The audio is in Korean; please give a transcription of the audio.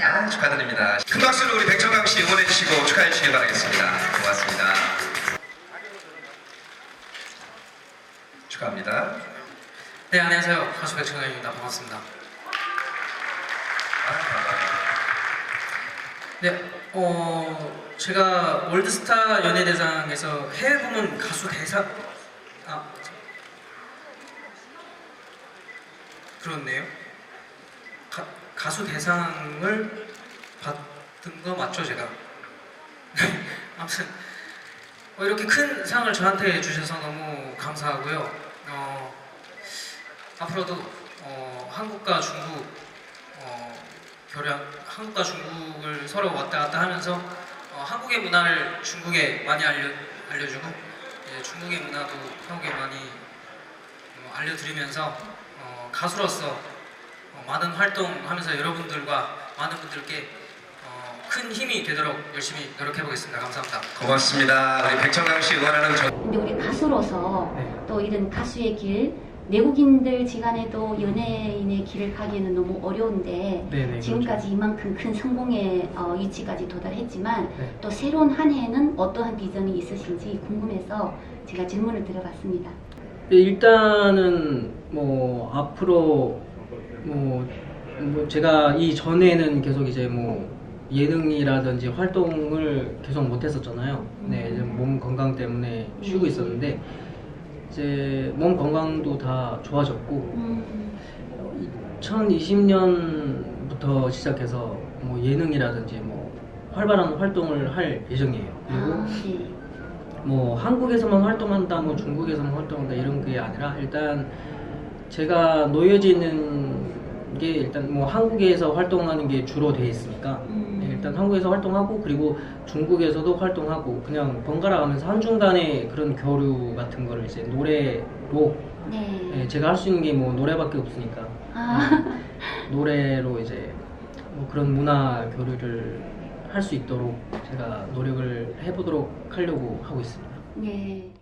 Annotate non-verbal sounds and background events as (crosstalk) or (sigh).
아, 축하드립니다. 큰 박수로 우리 백정강 씨 응원해 주시고 축하해 주시기 바라겠습니다. 고맙습니다. 축하합니다. 네 안녕하세요 가수 반갑습니다 아, 반갑습니다. 네 어, 제가 월드스타 연예대상에서 해외 부문 가수 대상 아 그렇네요 가, 가수 대상을 받은 거 맞죠 제가? 네 (laughs) 아무튼 어, 이렇게 큰 상을 저한테 주셔서 너무 감사하고요. 어, 앞으로도 어, 한국과 중국 어, 교련 한국과 중국을 서로 왔다 갔다 하면서 어, 한국의 문화를 중국에 많이 알려 알려주고 이제 중국의 문화도 한국에 많이 어, 알려드리면서 어, 가수로서 어, 많은 활동하면서 여러분들과 많은 분들께 어, 큰 힘이 되도록 열심히 노력해 보겠습니다. 감사합니다. 고맙습니다. 우리 백정강 씨 응원하는 저 근데 우리 가수로서 네. 또 이런 가수의 길 내국인들 지간에도 연예인의 길을 가기에는 너무 어려운데 네네. 지금까지 이만큼 큰 성공의 어, 위치까지 도달했지만 네. 또 새로운 한 해에는 어떠한 비전이 있으신지 궁금해서 제가 질문을 드려봤습니다. 네, 일단은 뭐 앞으로 뭐, 뭐 제가 이 전에는 계속 이제 뭐 예능이라든지 활동을 계속 못 했었잖아요. 네, 이제 몸 건강 때문에 쉬고 있었는데 이제 몸 건강도 다 좋아졌고 음, 2020년부터 시작해서 뭐 예능이라든지 뭐 활발한 활동을 할 예정이에요. 그리고 아, 네. 뭐 한국에서만 활동한다, 뭐 중국에서만 활동한다 이런 게 아니라 일단 제가 놓여져 있는 게 일단 뭐 한국에서 활동하는 게 주로 돼 있으니까 음. 네, 일단 한국에서 활동하고 그리고 중국에서도 활동하고 그냥 번갈아 가면서 한 중간에 그런 교류 같은 거를 이제 노래로 네. 네, 제가 할 수 있는 게 뭐 노래밖에 없으니까 아, 노래로 이제 뭐 그런 문화 교류를 할 수 있도록 제가 노력을 해보도록 하려고 하고 있습니다. 네.